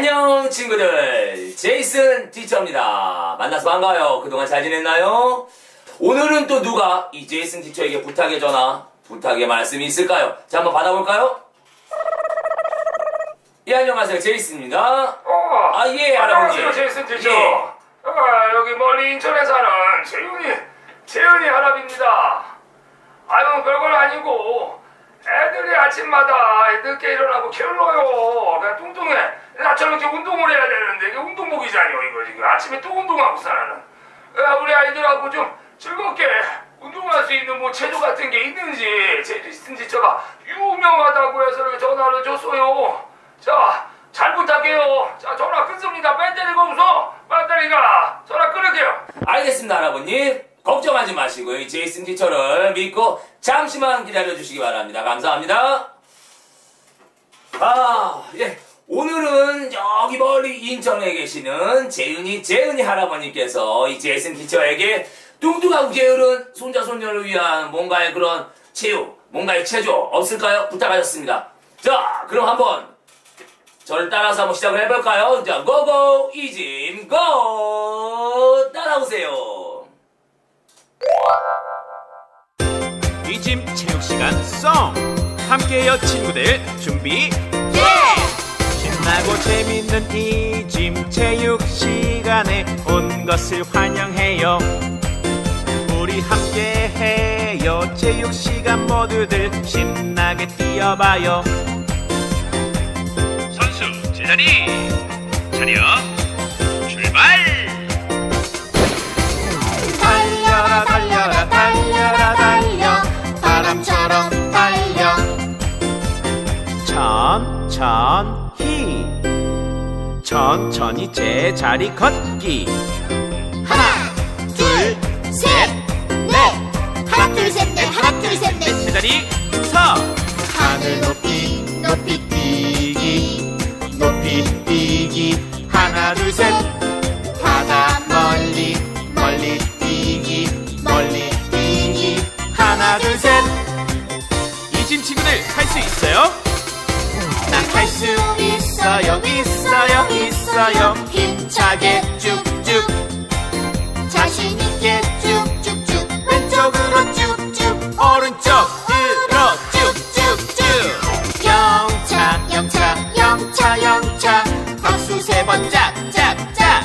안녕 친구들 제이슨 티처입니다 만나서 반가워요 그동안 잘 지냈나요? 오늘은 또 누가 이 제이슨 티처에게 부탁의 전화 부탁의 말씀이 있을까요? 자 한번 받아볼까요? 예 안녕하세요 제이슨입니다 어, 아, 예, 할아버지. 안녕하세요, 제이슨 티처. 예. 아, 여기 멀리 인천에 사는 재윤이, 재윤이 할아비입니다. 아유, 별건 아니고, 애들이 아침마다 늦게 일어나고 게을러요. 그냥 뚱뚱해. 나처럼 이렇게 운동을 해야 되는데, 이게 운동복이잖아요, 이거 지금. 아침에 또 운동하고. 야, 우리 아이들하고 좀 즐겁게 운동할 수 있는 뭐 체조 같은 게 있는지, 제이슨 티처가 유명하다고 해서 전화를 줬어요. 자, 잘 부탁해요. 자, 전화 끊습니다. 배터리가 없어. 배터리가. 전화 끊을게요. 알겠습니다 할아버님 걱정하지 마시고요 이 제이슨 티처를 믿고 잠시만 기다려 주시기 바랍니다 감사합니다 여기 멀리 인천에 계시는 재은이 재은이 할아버님께서 이 제이슨 티처에게 뚱뚱하고 게으른 손자 손녀를 위한 뭔가의 그런 체육 뭔가의 체조 없을까요 부탁하셨습니다 자 그럼 한번 저를 따라서 한번 시작을 해볼까요? 자, 고고, 이짐, 고! 따라오세요. 이짐 체육 시간 송 함께해요 친구들 준비 신나고 재밌는 이 짐 체육 시간에 온 것을 환영해요. 우리 함께 해요. 체육 시간 모두들 신나게 뛰어봐요. 선수 제자리 차려 천천히. 천천히 제자리 걷기. 하나 둘셋넷. 하나 둘 셋 넷. 하나 둘 셋 넷. 제자리 서 하늘 높이 높이 뛰기. 높이 뛰기. 하나 둘 셋. 바다 멀리 멀리 뛰기. 멀리 뛰기. 하나 둘 셋. 이짐 친구들 할 수 있어요? 영차 박수 세 번 짝짝짝.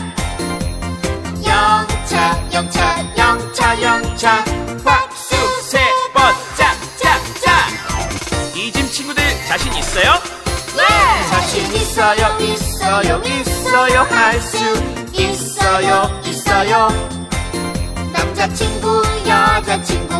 영차 영차 영차 영차 박수 세 번 짝짝짝. 이짐 친구들 자신 있어요? 자신 있어요 있어요 있어요 할 수 있어요 있어요. 남자친구 여자친구